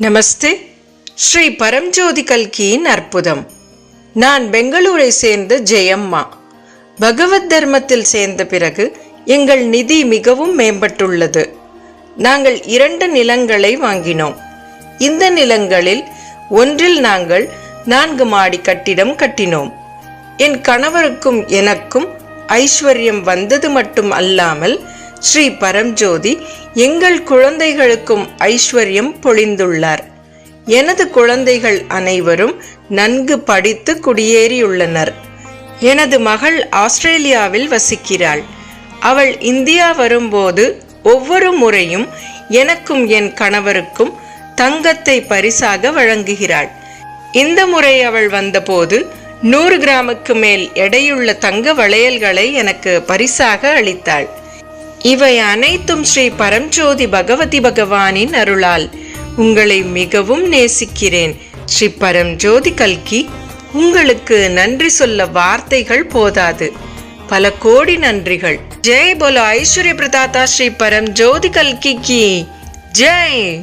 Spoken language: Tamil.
நமஸ்தே. ஸ்ரீ பரம்ஜோதி கல்கியின் அற்புதம். நான் பெங்களூரை சேர்ந்த ஜெயம்மா. பகவத் தர்மத்தில் சேர்ந்த பிறகு எங்கள் நிதி மிகவும் மேம்பட்டுள்ளது. நாங்கள் இரண்டு நிலங்களை வாங்கினோம். இந்த நிலங்களில் ஒன்றில் நாங்கள் நான்கு மாடி கட்டிடம் கட்டினோம். என் கணவருக்கும் எனக்கும் ஐஸ்வர்யம் வந்தது மட்டும் அல்லாமல் ஸ்ரீ பரம்ஜோதி எங்கள் குழந்தைகளுக்கும் ஐஸ்வர்யம் பொழிந்துள்ளார். எனது குழந்தைகள் அனைவரும் நன்கு படித்து குடியேறியுள்ளனர். எனது மகள் ஆஸ்திரேலியாவில் வசிக்கிறாள். அவள் இந்தியா வரும்போது ஒவ்வொரு முறையும் எனக்கும் என் கணவருக்கும் தங்கத்தை பரிசாக வழங்குகிறாள். இந்த முறை அவள் வந்தபோது நூறு கிராமுக்கு மேல் எடையுள்ள தங்க வளையல்களை எனக்கு பரிசாக அளித்தாள். இவை அனைத்தும் ஸ்ரீ பரம்ஜோதி பகவதி பகவானின் அருளால். உங்களை மிகவும் நேசிக்கிறேன். ஸ்ரீ பரம்ஜோதி கல்கி உங்களுக்கு நன்றி சொல்ல வார்த்தைகள் போதாது. பல கோடி நன்றிகள். ஜெய் போலோ ஐஸ்வர்ய பிரதாதா ஸ்ரீ பரம் ஜோதி கல்கி கி ஜெய்!